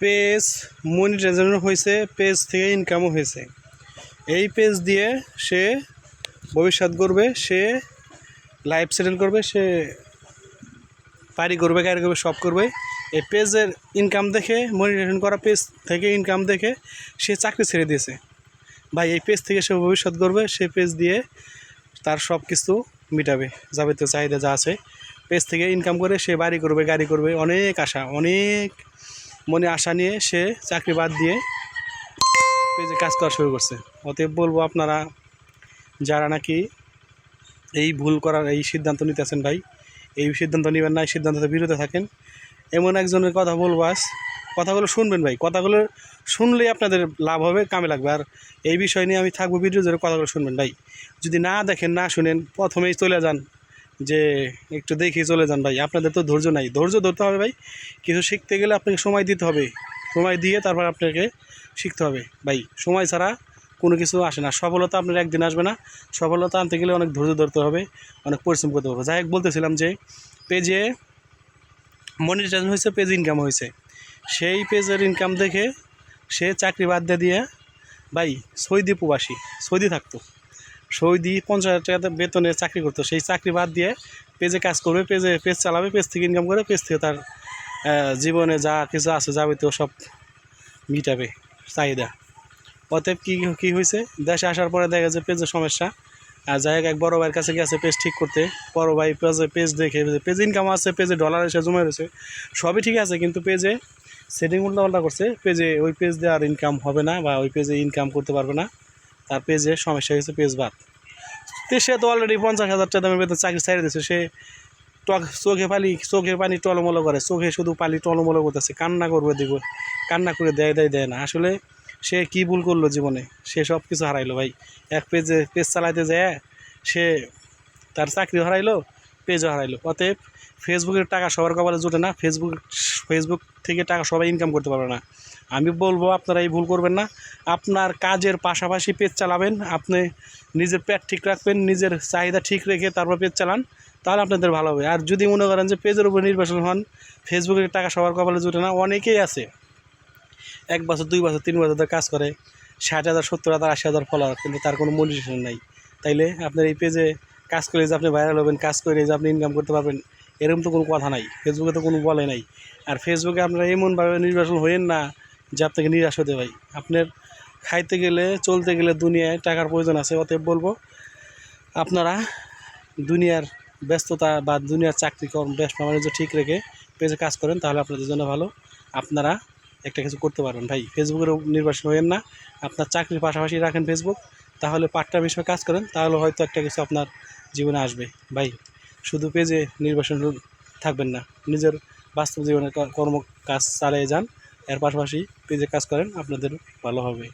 Page monetisation হয়েছে, page থেকে ইনকামও হয়েছে। এই পেজ দিয়ে সে ভবিষ্যৎ করবে, সে লাইফ সেটেল করবে, সে বাড়ি করবে, গাড়ি করবে, সব করবে। এই পেজের ইনকাম দেখে মনিটাইজেশন করা পেজ থেকে ইনকাম দেখে সে চাকরি ছেড়ে দিয়েছে। ভাই, এই পেজ থেকে সে ভবিষ্যৎ করবে, সে পেজ দিয়ে তার সব কিছু মিটাবে যাবতীয় চাহিদা যা আছে। পেজ থেকে ইনকাম করে সে বাড়ি করবে, গাড়ি করবে, অনেক আশা, অনেক মনে আশা নিয়ে সে চাকরি বাদ দিয়ে পেজে কাজ করা শুরু করছে। অতএব বলব আপনারা, যারা নাকি এই ভুল করার এই সিদ্ধান্ত নিতেছেন ভাই, এই সিদ্ধান্ত নেবেন না, এই সিদ্ধান্ত থেকে বিরত থাকেন। এমন একজনের কথা বলব আজ, কথাগুলো শুনবেন ভাই, কথাগুলো শুনলেই আপনাদের লাভ হবে, কামে লাগবে। আর এই বিষয় নিয়ে আমি থাকব ভিডিও জোরে কথাগুলো শুনবেন ভাই। যদি না দেখেন, না শুনেন, প্রথমেই চলে যান। যে একটু দেখে চলে যান ভাই। আপনাদের তো ধৈর্য নাই। ধৈর্য ধরতে হবে ভাই। কিছু শিখতে গেলে আপনাকে সময় দিতে হবে। সময় দিয়ে তারপর আপনাকে শিখতে হবে। ভাই, সময় ছাড়া কোনো কিছু আসে না। সফলতা আপনার একদিন আসবে না। সফলতা আনতে গেলে অনেক ধৈর্য ধরতে হবে, অনেক পরিশ্রম করতে হবে। যাই হোক, বলতেছিলাম যে পেজে মনিটাইজেশন হয়েছে পেজ ইনকাম হয়েছে। সেই পেজের ইনকাম দেখে সে চাকরি বাদ দিয়ে দিয়ে, ভাই, সৌদি প্রবাসী, সৌদি থাকতো। সৌদি পঞ্চাশ হাজার টাকা বেতনে চাকরি করতো। সেই চাকরি বাদ দিয়ে পেজে কাজ করবে, পেজে পেজ চালাবে, পেজ থেকে ইনকাম করে পেজ থেকে তার জীবনে যা কিছু আছে, যাবতীয় সব মিটাবে, চাহিদা। অতএব কী কী হয়েছে? দেশে আসার পরে দেখা যাচ্ছে পেজের সমস্যা। আর যাই এক বড় ভাইয়ের কাছে গেছে পেজ ঠিক করতে। বড় ভাই পেজে পেজ দেখে পেজ ইনকাম আছে, পেজে ডলার এসে, জমা রয়েছে সবই ঠিক আছে। কিন্তু পেজে সেটিং উল্টাপাল্টা করছে। পেজে ওই পেজ দিয়ে আর ইনকাম হবে না বা ওই পেজে ইনকাম করতে পারবে না। তার পেজে সমস্যা হয়েছে পেজ বাদ। তো সে তো অলরেডি পঞ্চাশ হাজার টাকা দামের বেতন চাকরি ছেড়ে দিয়েছে সে টক চোখে পালি চোখে পানি টলমলো করে, চোখে শুধু পানি টলমলো করতেছে, কান্না করবে দিব, কান্না করে দেয় দেয় দেয় না। আসলে সে কি ভুল করল জীবনে? সে সব কিছু হারাইলো ভাই। এক পেজে পেজ চালাইতে যায়, সে তার চাকরি হারাইলো, পেজও হারাইলো। অতএব ফেসবুকের টাকা সবার কপালে জোটে না ফেসবুক ফেসবুক থেকে টাকা সবাই ইনকাম করতে পারবে না। আমি বলব আপনারা এই ভুল করবেন না। আপনার কাজের পাশাপাশি পেজ চালাবেন, আপনি নিজের পেট ঠিক রাখবেন, নিজের চাহিদা ঠিক রেখে তারপর পেজ চালান, তাহলে আপনাদের ভালো হবে। আর যদি মনে করেন যে পেজের উপর নির্বাচন হন ফেসবুকের টাকা সবার কপালে জোটে না, অনেকেই আছে। এক বছর, দুই বছর, তিন বছর ধরে কাজ করে, ষাট হাজার, সত্তর হাজার, আশি হাজার ফলোয়ার কিন্তু তার কোনো মনিটেশন নাই। তাইলে আপনার এই পেজে কাজ করে যে আপনি ভাইরাল হবেন, কাজ করে যে আপনি ইনকাম করতে পারবেন, এরকম তো কোনো কথা নাই। ফেসবুকে তো কোনো বলে নাই। আর ফেসবুকে আপনারা এমনভাবে নির্বাচন হইেন না যে আপনাকে নিরাশ হতে ভাই আপনার খাইতে গেলে, চলতে গেলে দুনিয়ায় টাকার প্রয়োজন আছে, অতএব বলব, আপনারা দুনিয়ার ব্যস্ততা বা দুনিয়ার চাকরি কর্ম ব্যবসা বাণিজ্য ঠিক রেখে পেজে কাজ করেন, তাহলে আপনাদের জন্য ভালো। আপনারা একটা কিছু করতে পারবেন। ভাই ফেসবুকের নির্বাচন হইেন না। আপনার চাকরির পাশাপাশি রাখেন ফেসবুক, তাহলে টাইম হিসেবে কাজ করেন, তাহলে হয়তো একটা কিছু আপনার জীবনে আসবে। ভাই, শুধু পেজে নির্বাচন থাকবেন না, নিজের বাস্তব জীবনের কর্ম কাজ চালিয়ে যান। এর পাশাপাশি পেজে কাজ করেন আপনাদের ভালো হবে।